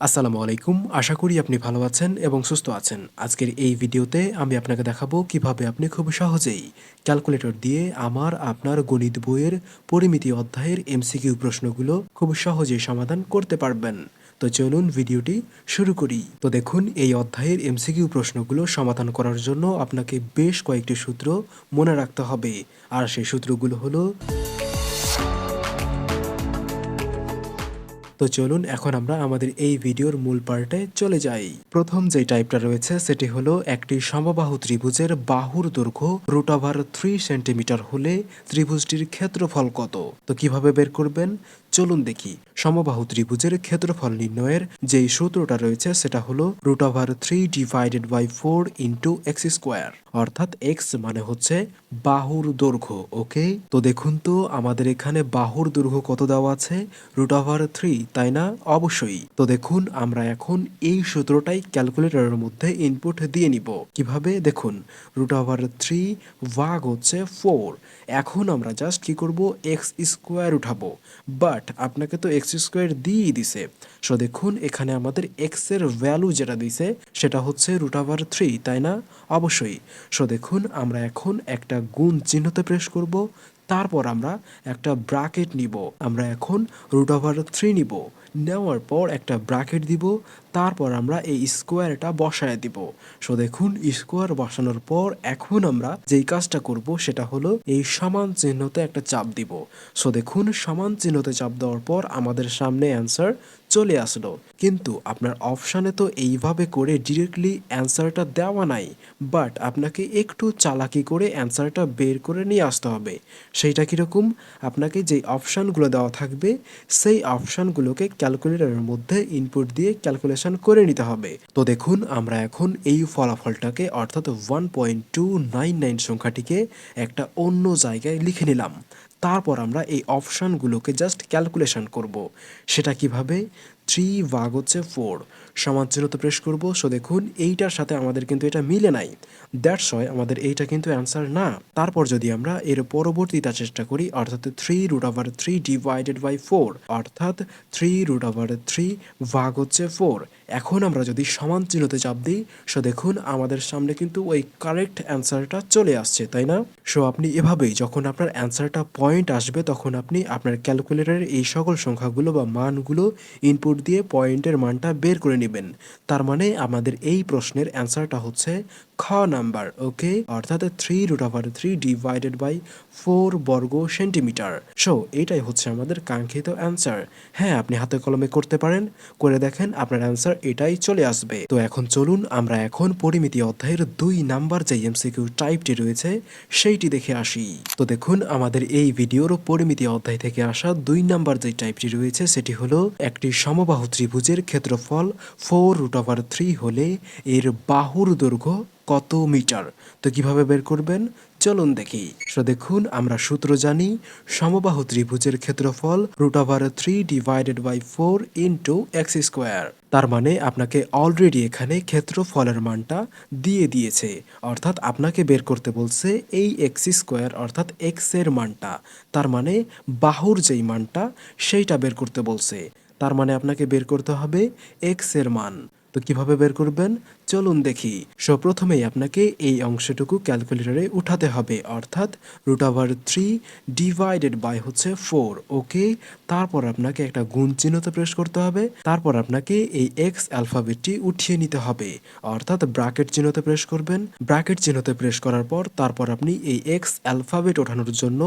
আসসালামু আলাইকুম। আশা করি আপনি ভালো আছেন এবং সুস্থ আছেন। আজকের এই ভিডিওতে আমি আপনাকে দেখাবো কীভাবে আপনি খুব সহজেই ক্যালকুলেটর দিয়ে আমার, আপনার গণিত বইয়ের পরিমিতি অধ্যায়ের এমসিকিউ প্রশ্নগুলো খুব সহজেই সমাধান করতে পারবেন। তো চলুন ভিডিওটি শুরু করি। তো দেখুন, এই অধ্যায়ের এমসিকিউ প্রশ্নগুলো সমাধান করার জন্য আপনাকে বেশ কয়েকটি সূত্র মনে রাখতে হবে। আর সেই সূত্রগুলো হলো তো চলুন এখন আমরা আমাদের এই ভিডিওর মূল পার্টে চলে যাই। প্রথম যে টাইপটা রয়েছে সেটি হলো একটি সমবাহু ত্রিভুজের বাহুর দৈর্ঘ্য রুট ওভার থ্রি সেন্টিমিটার হলে ত্রিভুজটির ক্ষেত্রফল কত? তো কীভাবে বের করবেন? চলুন দেখি। সমবাহু ত্রিভুজের ক্ষেত্রফল নির্ণয়ের যেই সূত্রটা রয়েছে, সেটা হলো root over three divided by four into x square অর্থাৎ এক্স মানে হচ্ছে বাহুর দৈর্ঘ্য ওকে তো দেখুন তো, আমাদের এখানে বাহুর দৈর্ঘ্য কত দেওয়া আছে? রুট ওভার থ্রি তাই না? অবশ্যই। তো দেখুন, আমরা এখন এই সূত্রটাই ক্যালকুলেটরের মধ্যে ইনপুট দিয়ে নিব। কীভাবে? দেখুন রুট ওভার থ্রি ভাগ হচ্ছে ফোর এখন আমরা জাস্ট কি করব? এক্স স্কোয়ার উঠাবো। বাট আপনাকে তো এক্স স্কোয়ার দিয়েই দিছে। সো দেখুন, এখানে আমাদের এক্সের ভ্যালু যেটা দিছে, সেটা হচ্ছে রুট ওভার থ্রি তাই না? অবশ্যই। সো দেখুন, আমরা এখন একটা গুণ চিহ্নতে প্রেস করব, তারপর আমরা একটা ব্রাকেট নিব। আমরা এখন রুট ওভার থ্রি নিব। নেওয়ার পর একটা ব্রাকেট দিব তারপর আমরা এই স্কোয়ারটা বসায় দিব। সো দেখুন, স্কোয়ার বসানোর পর এখন আমরা যেই কাজটা করব, সেটা হলো এই সমান চিহ্নতে একটা চাপ দিব। সো দেখুন, সমান চিহ্নতে চাপ দেওয়ার পর আমাদের সামনে অ্যান্সার চলে আসলো। কিন্তু আপনার অপশানে তো এইভাবে করে ডিরেক্টলি অ্যান্সারটা দেওয়া নাই, বাট আপনাকে একটু চালাকি করে অ্যান্সারটা বের করে নিয়ে আসতে হবে। সেইটা কীরকম? আপনাকে যেই অপশানগুলো দেওয়া থাকবে, সেই অপশানগুলোকে ক্যালকুলেটরের মধ্যে ইনপুট দিয়ে ক্যালকুলেশন করে নিতে হবে। তো দেখুন, আমরা এখন এই ফলাফলটাকে অর্থাৎ one point two nine nine সংখ্যাটিকে একটা অন্য জায়গায় লিখে নিলাম। তারপর আমরা এই অপশানগুলোকে জাস্ট ক্যালকুলেশন করব। সেটা কীভাবে? থ্রি ভাগ হচ্ছে ফোর সমান চিহ্নতে প্রেস করব। সো দেখুন, এইটার সাথে আমাদের কিন্তু এটা মিলে নাই। দ্যাটস হয় আমাদের এইটা কিন্তু অ্যান্সার না। তারপর যদি আমরা এর পরবর্তীটা চেষ্টা করি, অর্থাৎ three root over three divided by four অর্থাৎ থ্রি রুট ওভার থ্রি ভাগ হচ্ছে ফোর এখন আমরা যদি সমান চিহ্নতে চাপ দিই, সো দেখুন আমাদের সামনে কিন্তু ওই কারেক্ট অ্যান্সারটা চলে আসছে, তাই না? সো আপনি এভাবেই যখন আপনার অ্যান্সারটা পয়েন্ট আসবে, তখন আপনি আপনার ক্যালকুলেটরের এই সকল সংখ্যাগুলো বা মানগুলো ইনপুট দিয়ে পয়েন্টের মানটা বের করে নেবেন। তার মানে আমাদের এই প্রশ্নের অ্যান্সারটা হচ্ছে খ নাম্বার, ওকে? অর্থাৎ three root over three divided by four বর্গ সেন্টিমিটার সো এটাই হচ্ছে আমাদের কাঙ্ক্ষিত অ্যান্সার হ্যাঁ আপনি হাতে কলমে করতে পারেন। করে দেখেন আপনার অ্যান্সার এটাই চলে আসবে। তো এখন চলুন আমরা এখন পরিমিতি অধ্যায়ের দুই নাম্বার যে এমসিকিউ টাইপটি রয়েছে, সেইটি দেখে আসি। তো দেখুন, আমাদের এই ভিডিওর পরিমিতি অধ্যায় থেকে আসা দুই নাম্বার যে টাইপটি রয়েছে, সেটি হলো একটি সমবাহু ত্রিভুজের ক্ষেত্রফল ফোর রুট ওভার থ্রি হলে এর বাহুর দৈর্ঘ্য কত মিটার? তো কীভাবে বের করবেন? চলুন দেখি। সো দেখুন, আমরা সূত্র জানি, সমবাহু ত্রিভুজের ক্ষেত্রফল root over three divided by four into x square তার মানে আপনাকে অলরেডি এখানে ক্ষেত্রফলের মানটা দিয়ে দিয়েছে। অর্থাৎ আপনাকে বের করতে বলছে এই এক্স স্কোয়ার অর্থাৎ এক্সের মানটা। তার মানে বাহুর যেই মানটা, সেইটা বের করতে বলছে। তার মানে আপনাকে বের করতে হবে এক্সের মান। তো কীভাবে বের করবেন? চলুন দেখি। সো প্রথমেই আপনাকে এই অংশটুকু ক্যালকুলেটরে উঠাতে হবে। অর্থাৎ root over three divided by হচ্ছে ফোর ওকে তারপর আপনাকে একটা গুণ চিহ্নতে প্রেস করতে হবে। তারপর আপনাকে এই এক্স অ্যালফাবেটটি উঠিয়ে নিতে হবে। অর্থাৎ ব্র্যাকেট চিহ্নতে প্রেস করবেন। ব্র্যাকেট চিহ্নতে প্রেস করার পর তারপর আপনি এই এক্স অ্যালফাবেট ওঠানোর জন্য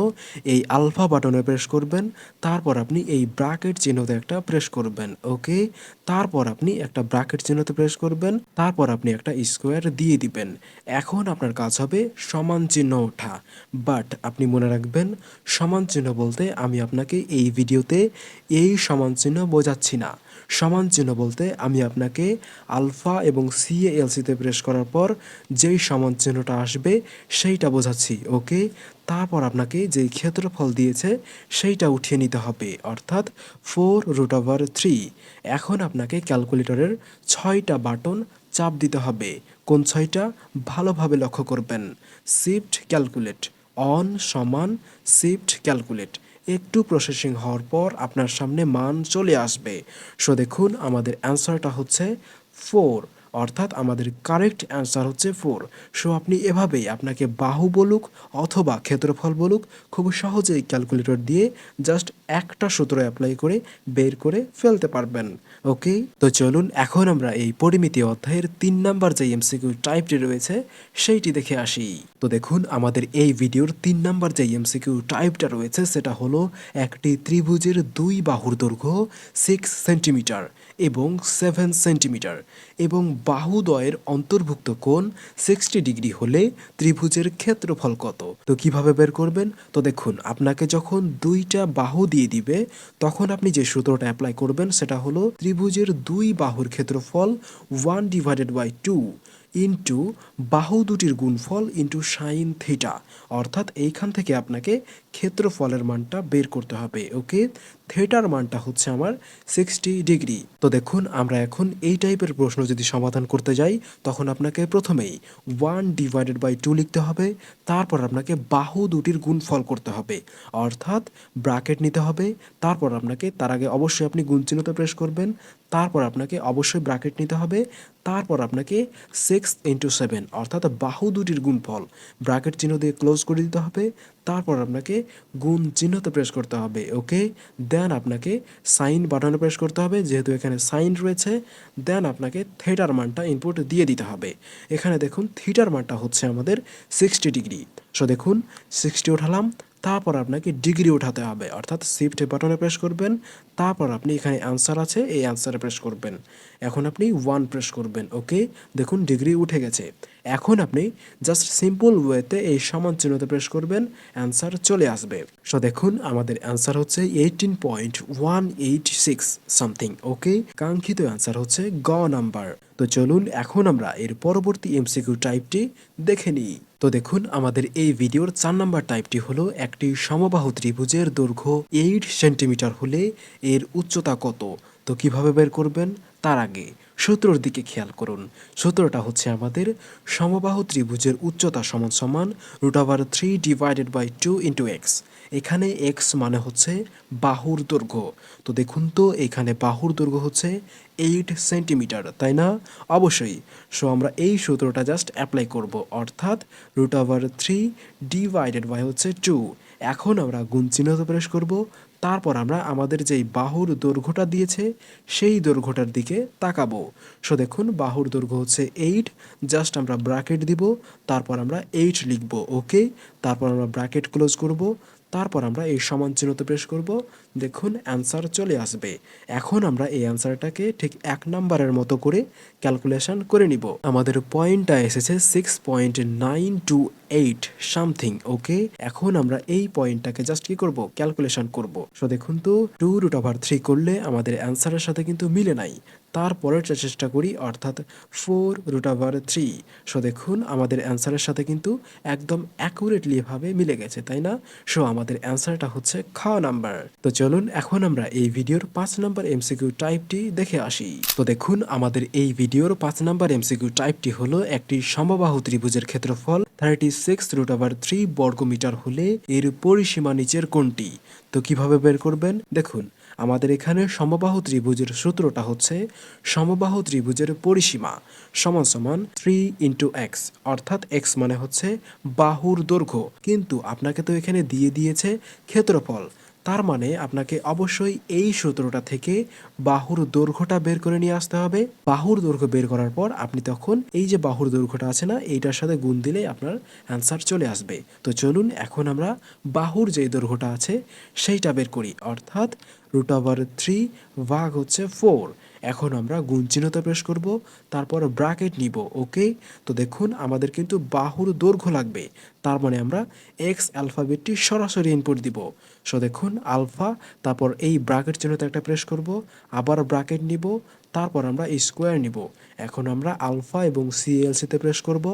এই আলফা বাটনে প্রেস করবেন। তারপর আপনি এই ব্র্যাকেট চিহ্নতে একটা প্রেস করবেন ওকে তারপর আপনি একটা ব্র্যাকেট চিহ্নতে প্রেস করবেন। তারপর আপনি একটা স্কোয়ার দিয়ে দিবেন। এখন আপনার কাজ হবে সমান চিহ্ন ওঠা। বাট আপনি মনে রাখবেন, সমান চিহ্ন বলতে আমি আপনাকে এই ভিডিওতে এই সমান চিহ্ন বোঝাচ্ছি না। সমান চিহ্ন বলতে আমি আপনাকে আলফা এবং সিএএলসিতে প্রেস করার পর যেই সমান চিহ্নটা আসবে সেইটা বোঝাচ্ছি, ওকে? তারপর আপনাকে যেই ক্ষেত্রফল দিয়েছে সেইটা উঠিয়ে নিতে হবে, অর্থাৎ ফোর রুট ওভার থ্রি এখন আপনাকে ক্যালকুলেটরের ছয়টা বাটন চাপ দিতে হবে। কোন ছয়টা? ভালোভাবে লক্ষ্য করবেন। শিফট ক্যালকুলেট অন সমান শিফট ক্যালকুলেট একটু প্রসেসিং হওয়ার পর আপনার সামনে মান চলে আসবে। সো দেখুন আমাদের অ্যান্সারটা হচ্ছে ফোর অর্থাৎ আমাদের কারেক্ট অ্যান্সার হচ্ছে ফোর সো আপনি এভাবেই আপনাকে বাহু বলুক অথবা ক্ষেত্রফল বলুক, খুব সহজেই ক্যালকুলেটর দিয়ে জাস্ট একটা সূত্র অ্যাপ্লাই করে বের করে ফেলতে পারবেন। ওকে তো চলুন, এখন আমরা এই পরিমিতি অধ্যায়ের তিন নাম্বার যে এমসিকিউ টাইপটি রয়েছে, সেইটি দেখে আসি। তো দেখুন, আমাদের এই ভিডিওর তিন নাম্বার যে এমসিকিউ টাইপটা রয়েছে, সেটা হলো একটি ত্রিভুজের দুই বাহুর দৈর্ঘ্য সিক্স সেন্টিমিটার এবং সেভেন সেন্টিমিটার এবং বাহুদ্বয়ের অন্তর্ভুক্ত কোণ সিক্সটি ডিগ্রি হলে ত্রিভুজের ক্ষেত্রফল কত? তো কীভাবে বের করবেন? তো দেখুন, আপনাকে যখন দুইটা বাহু দিয়ে দিবে, তখন আপনি যে সূত্রটা অ্যাপ্লাই করবেন সেটা হলো ত্রিভুজের দুই বাহুর ক্ষেত্রফল one divided by two into বাহু দুটির গুণফল ইন্টু সাইন থিটা অর্থাৎ এইখান থেকে আপনাকে ক্ষেত্রফলের মানটা বের করতে হবে, ওকে? থিটার মানটা হচ্ছে আমার সিক্সটি ডিগ্রি তো দেখুন, আমরা এখন এই টাইপের প্রশ্ন যদি সমাধান করতে যাই, তখন আপনাকে প্রথমেই ওয়ান ডিভাইডেড বাই টু লিখতে হবে, তারপর আপনাকে বাহু দুটির গুণফল করতে হবে, অর্থাৎ ব্রাকেট নিতে হবে, তারপর আপনাকে তার আগে অবশ্যই আপনি গুণ চিহ্নতে প্রেস করবেন, তারপর আপনাকে অবশ্যই ব্রাকেট নিতে হবে, তারপর আপনাকে সিক্স ইন্টু সেভেন অর্থাৎ বাহু দুটির গুণফল ব্রাকেট চিহ্ন দিয়ে ক্লোজ করে দিতে হবে তারপর আপনাকে গুণ চিহ্নতে প্রেস করতে হবে, ওকে? দেন আপনাকে সাইন বাটনে প্রেস করতে হবে, যেহেতু এখানে সাইন রয়েছে দেন আপনাকে থিয়েটার মানটা ইনপুট দিয়ে দিতে হবে। এখানে দেখুন, থিয়েটার মানটা হচ্ছে আমাদের সিক্সটি ডিগ্রি সো দেখুন সিক্সটি উঠালাম, তারপর আপনাকে ডিগ্রি উঠাতে হবে, অর্থাৎ শিফট বাটনে প্রেস করবেন তারপর আপনি এখানে অ্যান্সার আছে, এই অ্যান্সারে প্রেস করবেন। এখন আপনি ওয়ান প্রেস করবেন ওকে দেখুন ডিগ্রি উঠে গেছে। এখন আপনি জাস্ট সিম্পল ওয়েতে এই সমান চিহ্নতে প্রেস করবেন অ্যান্সার চলে আসবে। সো দেখুন, আমাদের অ্যান্সার হচ্ছে eighteen point one eight six something okay কাঙ্ক্ষিত অ্যান্সার হচ্ছে গ নাম্বার তো চলুন, এখন আমরা এর পরবর্তী এমসিকিউ টাইপটি দেখে নিই। তো দেখুন, আমাদের এই ভিডিওর চার নাম্বার টাইপটি হলো একটি সমবাহু ত্রিভুজের দৈর্ঘ্য এইট সেন্টিমিটার হলে এর উচ্চতা কত? তো কীভাবে বের করবেন? তার আগে সূত্রর দিকে খেয়াল করুন। সূত্রটা হচ্ছে আমাদের সমবাহু ত্রিভুজের উচ্চতা সমান সমান root over three divided by two into x এখানে এক্স মানে হচ্ছে বাহুর দৈর্ঘ্য। তো দেখুন তো, এখানে বাহুর দৈর্ঘ্য হচ্ছে এইট সেন্টিমিটার তাই না? অবশ্যই। সো আমরা এই সূত্রটা জাস্ট অ্যাপ্লাই করব। অর্থাৎ root over three divided by হচ্ছে টু এখন আমরা গুণ চিহ্নতে প্রেস করব। তারপর আমরা আমাদের যেই বাহুর দৈর্ঘ্যটা দিয়েছে, সেই দৈর্ঘ্যটার দিকে তাকাবো। সো দেখুন, বাহুর দৈর্ঘ্য হচ্ছে এইট জাস্ট আমরা ব্র্যাকেট দিব, তারপর আমরা এইট লিখব ওকে তারপর আমরা ব্র্যাকেট ক্লোজ করব, তারপর আমরা এই সমান চিহ্নতে পেশ করব, দেখুন অ্যান্সার চলে আসবে। এখন আমরা এই অ্যান্সারটাকে ঠিক এক নাম্বারের মতো করে ক্যালকুলেশন করে নিব। আমাদের পয়েন্টটা এসেছে six point nine two eight something okay এখন আমরা এই পয়েন্টটাকে জাস্ট কি করব? ক্যালকুলেশন করব। সো দেখুন তো টু রুট ওভার থ্রি করলে আমাদের অ্যান্সারের সাথে কিন্তু মিলে নাই। তারপরেরটা চেষ্টা করি, অর্থাৎ four root over three so দেখুন, আমাদের অ্যান্সারের সাথে কিন্তু একদম অ্যাকুরেটলি ভাবে মিলে গেছে, তাই না? সো আমাদের অ্যান্সারটা হচ্ছে খ নাম্বার তো চলুন, এখন আমরা এই ভিডিওর পাঁচ নাম্বার এমসিকিউ টাইপটি দেখে আসি। তো দেখুন, আমাদের এই ভিডিওর পাঁচ নাম্বার এমসিকিউ টাইপটি হলো একটি সমবাহু ত্রিভুজের ক্ষেত্রফল। থার্টি সিক্স রুট আবার থ্রি বর্গমিটার হলে এর পরিসীমা নিচের কোনটি? তো কীভাবে বের করবেন? দেখুন, আমাদের এখানে সমবাহু ত্রিভুজের সূত্রটা হচ্ছে সমবাহু ত্রিভুজের পরিসীমা সমান সমান থ্রি ইন্টু এক্স অর্থাৎ এক্স মানে হচ্ছে বাহুর দৈর্ঘ্য। কিন্তু আপনাকে তো এখানে দিয়ে দিয়েছে ক্ষেত্রফল। তার মানে আপনাকে অবশ্যই এই সূত্রটা থেকে বাহুর দৈর্ঘ্যটা বের করে নিয়ে আসতে হবে। বাহুর দৈর্ঘ্য বের করার পর আপনি তখন এই যে বাহুর দৈর্ঘ্যটা আছে না, এইটার সাথে গুণ দিলে আপনার অ্যান্সার চলে আসবে। তো চলুন এখন আমরা বাহুর যে দৈর্ঘ্যটা আছে, সেইটা বের করি। অর্থাৎ রুট ওভার থ্রি ভাগ হচ্ছে ফোর এখন আমরা গুণ চিহ্নতে প্রেস করব, তারপর ব্রাকেট নিব ওকে তো দেখুন, আমাদের কিন্তু বাহুর দৈর্ঘ্য লাগবে, তার মানে আমরা এক্স অ্যালফাবেটটি সরাসরি ইনপুট দিব। সো দেখুন আলফা তারপর এই ব্র্যাকেট চিহ্নতে একটা প্রেস করব, আবার ব্রাকেট নিব তারপর আমরা স্কোয়ার নিব। এখন আমরা আলফা এবং সিএলসিতে প্রেস করব,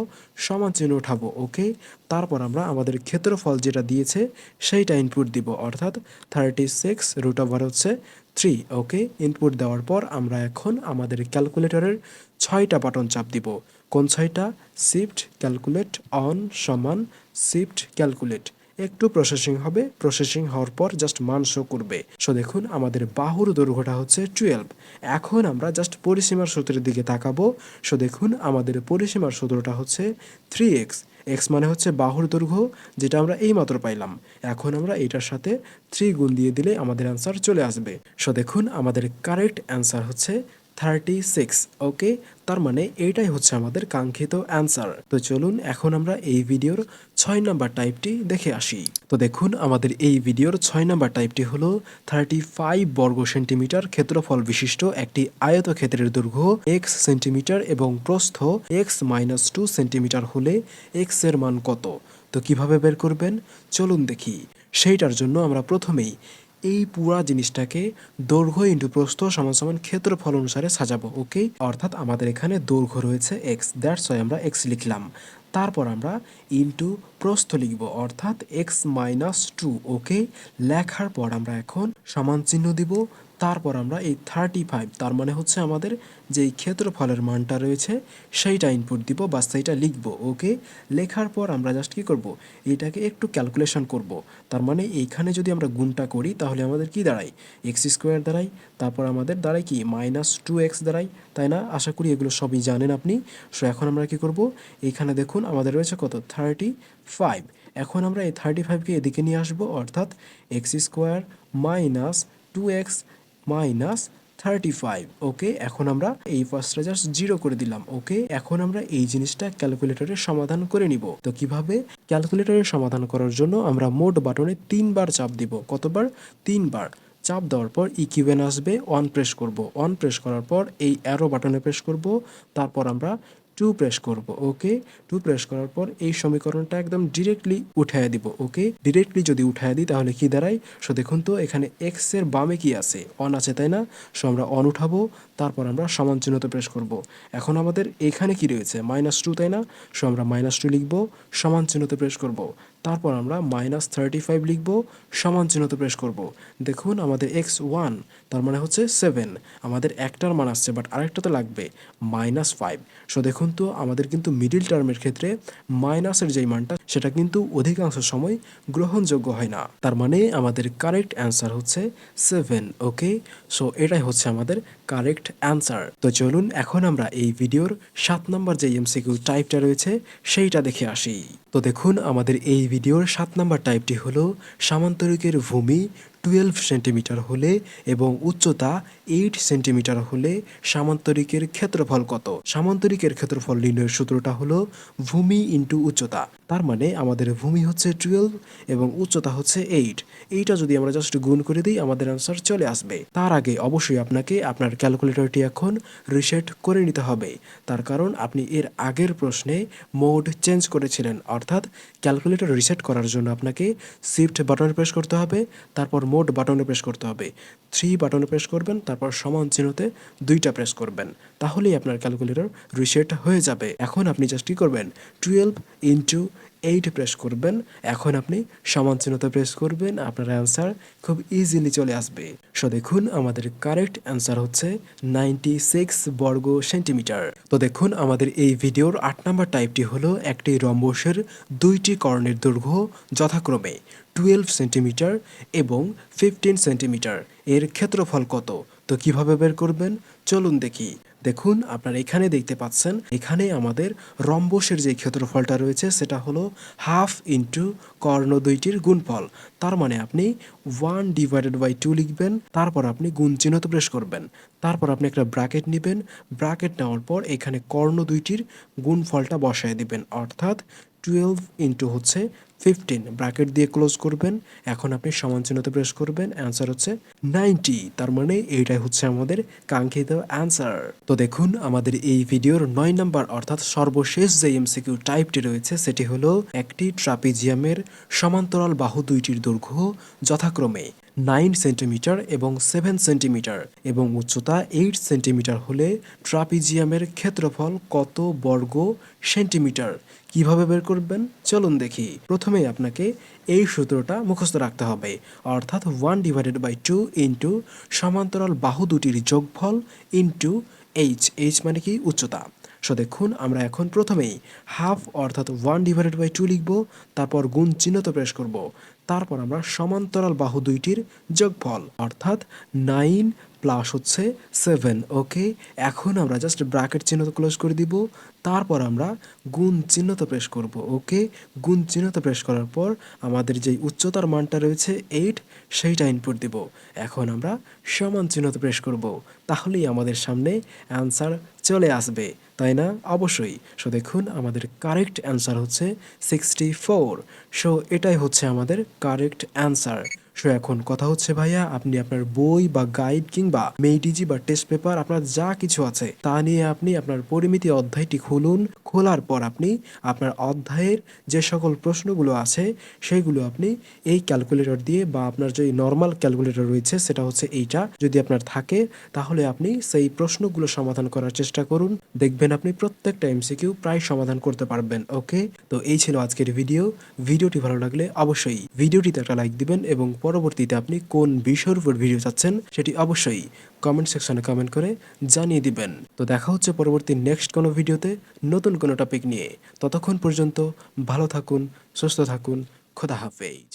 সমান চিহ্ন উঠাবো ওকে তারপর আমরা আমাদের ক্ষেত্রফল যেটা দিয়েছে, সেইটা ইনপুট দিব, অর্থাৎ থার্টি সিক্স রুট ওভার হচ্ছে থ্রি ওকে ইনপুট দেওয়ার পর আমরা এখন আমাদের ক্যালকুলেটরের ছয়টা বাটন চাপ দিব। কোন ছয়টা? শিফট ক্যালকুলেট অন সমান শিফট ক্যালকুলেট একটু প্রসেসিং হবে প্রসেসিং হওয়ার পর জাস্ট মান শো করবে। সো দেখুন, আমাদের বাহুর দৈর্ঘ্যটা হচ্ছে টুয়েলভ এখন আমরা জাস্ট পরিসীমার সূত্রের দিকে তাকাবো। সো দেখুন, আমাদের পরিসীমার সূত্রটা হচ্ছে থ্রি এক্স এক্স মানে হচ্ছে বাহুর দৈর্ঘ্য, যেটা আমরা এইমাত্র পাইলাম। এখন আমরা এটার সাথে থ্রি গুণ দিয়ে দিলে আমাদের অ্যান্সার চলে আসবে। সো দেখুন, আমাদের কারেক্ট অ্যান্সার হচ্ছে থার্টি সিক্স ওকে তার মানে এইটাই হচ্ছে আমাদের কাঙ্ক্ষিত অ্যান্সার তো চলুন এখন আমরা এই ভিডিওর ছয় নাম্বার টাইপটি দেখে আসি। তো দেখুন, আমাদের এই ভিডিওর ছয় নাম্বার টাইপটি হলো থার্টি ফাইভ বর্গ সেন্টিমিটার ক্ষেত্রফল বিশিষ্ট একটি আয়তক্ষেত্রের দৈর্ঘ্য এক্স সেন্টিমিটার এবং প্রস্থ এক্স মাইনাস টু সেন্টিমিটার হলে এক্সের মান কত? তো কীভাবে বের করবেন? চলুন দেখি। সেইটার জন্য আমরা প্রথমেই এই পুরা জিনিসটাকে দৈর্ঘ্য ইন্টু প্রস্থ সমান সমান ক্ষেত্রফল অনুসারে সাজাবো ওকে অর্থাৎ আমাদের এখানে দৈর্ঘ্য রয়েছে এক্স দ্যাটস ওয়াই আমরা এক্স লিখলাম। তারপর আমরা ইন্টু প্রস্থ লিখব, অর্থাৎ এক্স মাইনাস টু ওকে লেখার পর আমরা এখন সমান চিহ্ন দিব তারপর আমরা এই থার্টি ফাইভ তার মানে হচ্ছে আমাদের যেই ক্ষেত্রফলের মানটা রয়েছে, সেইটা ইনপুট দিব বা সেইটা লিখব ওকে লেখার পর আমরা জাস্ট কী করব? এটাকে একটু ক্যালকুলেশন করব। তার মানে এইখানে যদি আমরা গুণটা করি, তাহলে আমাদের কি দাঁড়ায়? এক্স স্কোয়ার দাঁড়ায়, তারপর আমাদের দাঁড়ায় কি? মাইনাস টু এক্স দাঁড়ায়, তাই না? আশা করি এগুলো সবই জানেন আপনি। সো এখন আমরা কি করব? এখানে দেখুন আমাদের রয়েছে কত? থার্টি ফাইভ এখন আমরা এই থার্টি ফাইভকে এদিকে নিয়ে আসব, অর্থাৎ x square minus two x minus thirty five, okay? এখন আমরা এই ফার্স্টটা জাস্ট জিরো করে দিলাম, ওকে? এখন আমরা এই জিনিসটা ক্যালকুলেটরে সমাধান করে নিব। তো কীভাবে? ক্যালকুলেটরে সমাধান করার জন্য আমরা মোট বাটনে তিনবার চাপ দিব। কতবার? তিনবার। চাপ দেওয়ার পর ইকিউএন আসবে অন প্রেস করব। অন প্রেস করার পর এই অ্যারো বাটনে প্রেস করব। তারপর আমরা টু প্রেস করব ওকে টু প্রেস করার পর এই সমীকরণটা একদম ডিরেক্টলি উঠায় দিব ওকে ডিরেক্টলি যদি উঠায় দিই তাহলে কি দাঁড়ায়? সো দেখুন তো, এখানে এক্সের বামে কি আছে? অন আছে, তাই না? সো আমরা অন উঠাবো, তারপর আমরা সমান চিহ্নতে প্রেস করব। এখন আমাদের এখানে কি রয়েছে? মাইনাস টু তাই না? সো আমরা মাইনাস টু লিখব, সমান চিহ্নতে প্রেস করব। তারপর আমরা মাইনাস থার্টি ফাইভ লিখব, সমান চিহ্নতে প্রেস করব। দেখুন, আমাদের এক্স ওয়ান তার মানে হচ্ছে সেভেন আমাদের একটার মান আসছে বাট আরেকটা তো লাগবে মাইনাস ফাইভ সো দেখুন তো, আমাদের কিন্তু মিডিল টার্মের ক্ষেত্রে মাইনাসের যেই মানটা, সেটা কিন্তু অধিকাংশ সময় গ্রহণযোগ্য হয় না। তার মানে আমাদের কারেক্ট অ্যান্সার হচ্ছে সেভেন ওকে সো এটাই হচ্ছে আমাদের কারেক্ট অ্যান্সার তো চলুন এখন আমরা এই ভিডিওর সাত নম্বর যে এমসিকিউ টাইপটা রয়েছে, সেইটা দেখে আসি। তো দেখুন, আমাদের এই ভিডিওর সাত নম্বর টাইপটি হলো সামান্তরিকের ভূমি টুয়েলভ সেন্টিমিটার হলে এবং উচ্চতা এইট সেন্টিমিটার হলে সামান্তরিকের ক্ষেত্রফল কত? সামান্তরিকের ক্ষেত্রফল নির্ণয়ের সূত্রটা হলো ভূমি ইন্টু উচ্চতা। তার মানে আমাদের ভূমি হচ্ছে টুয়েলভ এবং উচ্চতা হচ্ছে এইট এইটা যদি আমরা জাস্ট গুণ করে দিই, আমাদের আনসার চলে আসবে। তার আগে অবশ্যই আপনাকে আপনার ক্যালকুলেটরটি এখন রিসেট করে নিতে হবে। তার কারণ আপনি এর আগের প্রশ্নে মোড চেঞ্জ করেছিলেন। অর্থাৎ ক্যালকুলেটর রিসেট করার জন্য আপনাকে শিফট বাটনে প্রেস করতে হবে, তারপর মোড বাটনে প্রেস করতে হবে। থ্রি বাটনে প্রেস করবেন, তারপর সমান চিহ্নতে দুইটা প্রেস করবেন। তাহলেই আপনার ক্যালকুলেটর রিসেট হয়ে যাবে। এখন আপনি জাস্ট কী করবেন? টুয়েলভ ইন্টু এইট প্রেস করবেন। এখন আপনি সমান প্রেস করবেন। আপনার অ্যান্সার খুব ইজিলি চলে আসবে। সো দেখুন, আমাদের কারেক্ট অ্যান্সার হচ্ছে নাইনটি সিক্স বর্গ সেন্টিমিটার তো দেখুন, আমাদের এই ভিডিওর আট নম্বর টাইপটি হলো একটি রম্বসের দুইটি কর্ণের দৈর্ঘ্য যথাক্রমে টুয়েলভ সেন্টিমিটার এবং ফিফটিন সেন্টিমিটার এর ক্ষেত্রফল কত? তো কীভাবে বের করবেন? চলুন দেখি। দেখুন, আপনারা এখানে দেখতে পাচ্ছেন, এখানে আমাদের রম্বসের যে ক্ষেত্রফলটা রয়েছে, সেটা হলো হাফ ইন্টু কর্ণ দুইটির গুণফল। তার মানে আপনি ওয়ান ডিভাইডেড বাই টু লিখবেন, তারপর আপনি গুণ চিহ্নতে প্রেস করবেন। তারপর আপনি একটা ব্র্যাকেট নেবেন, ব্র্যাকেট নেওয়ার পর এখানে কর্ণ দুইটির গুণফলটা বসায় দিবেন। অর্থাৎ টুয়েলভ ইন্টু হচ্ছে ফিফটিন ব্র্যাকেট দিয়ে ক্লোজ করবেন। এখন আপনি সমান চিহ্নতে প্রেস করবেন। অ্যান্সার হচ্ছে নাইনটি তার মানে এইটাই হচ্ছে আমাদের কাঙ্ক্ষিত অ্যান্সার তো দেখুন, আমাদের এই ভিডিওর নয় নাম্বার অর্থাৎ সর্বশেষ যে এমসিকিউ টাইপটি রয়েছে, সেটি হলো একটি ট্রাপিজিয়ামের সমান্তরাল বাহু দুইটির দৈর্ঘ্য যথাক্রমে নাইন সেন্টিমিটার এবং সেভেন সেন্টিমিটার এবং উচ্চতা এইট সেন্টিমিটার হলে ট্রাপিজিয়ামের ক্ষেত্রফল কত বর্গ সেন্টিমিটার কীভাবে বের করবেন? চলুন দেখি। প্রথমেই আপনাকে এই সূত্রটা মুখস্থ রাখতে হবে। অর্থাৎ one divided by two into সমান্তরাল বাহু দুটির যোগফল ইন্টু এইচ এইচ মানে কি? উচ্চতা। সো দেখুন, আমরা এখন প্রথমেই হাফ অর্থাৎ ওয়ান ডিভাইডেড বাই টু লিখব, তারপর গুণ চিহ্নত প্রেস করব। তারপর আমরা সমান্তরাল বাহু দুইটির যোগফল, অর্থাৎ নাইন প্লাস হচ্ছে সেভেন ওকে এখন আমরা জাস্ট ব্র্যাকেট চিহ্নত ক্লোজ করে দিব, তারপর আমরা গুণ চিহ্নত প্রেস করব ওকে গুণ চিহ্নত প্রেস করার পর আমাদের যে উচ্চতার মানটা রয়েছে এইট সেইটা ইনপুট দিব। এখন আমরা সমান চিহ্নত প্রেস করব, তাহলেই আমাদের সামনে অ্যান্সার চলে আসবে। তাই না? অবশ্যই। সো দেখুন, আমাদের কারেক্ট অ্যান্সার হচ্ছে সিক্সটি ফোর সো এটাই হচ্ছে আমাদের কারেক্ট অ্যান্সার সো এখন কথা হচ্ছে, ভাইয়া, আপনি আপনার বই বা গাইড কিংবা মেইডিজি বা টেস্ট পেপার, আপনার যা কিছু আছে, তা নিয়ে আপনি আপনার পরিমিতি অধ্যায়টি খুলুন। খোলার পর আপনি আপনার অধ্যায়ের যে সকল প্রশ্নগুলো আছে সেইগুলো আপনি এই ক্যালকুলেটর দিয়ে বা আপনার যে নর্মাল ক্যালকুলেটর রয়েছে, সেটা হচ্ছে এইটা। যদি আপনার থাকে, তাহলে আপনি সেই প্রশ্নগুলো সমাধান করার চেষ্টা করুন। দেখবেন আপনি প্রত্যেকটা এমসিকিউ প্রায় সমাধান করতে পারবেন, ওকে? তো এই ছিল আজকের ভিডিও। ভিডিওটি ভালো লাগলে অবশ্যই ভিডিওটিতে একটা লাইক দিবেন এবং পরবর্তীতে আপনি কোন বিষয়ের উপর ভিডিও চাচ্ছেন সেটি অবশ্যই কমেন্ট সেকশনে কমেন্ট করে জানিয়ে দিবেন। তো দেখা হচ্ছে পরবর্তী নেক্সট কোনো ভিডিওতে নতুন কোনো টপিক নিয়ে। ততক্ষণ পর্যন্ত ভালো থাকুন, সুস্থ থাকুন, খোদা হাফেজ।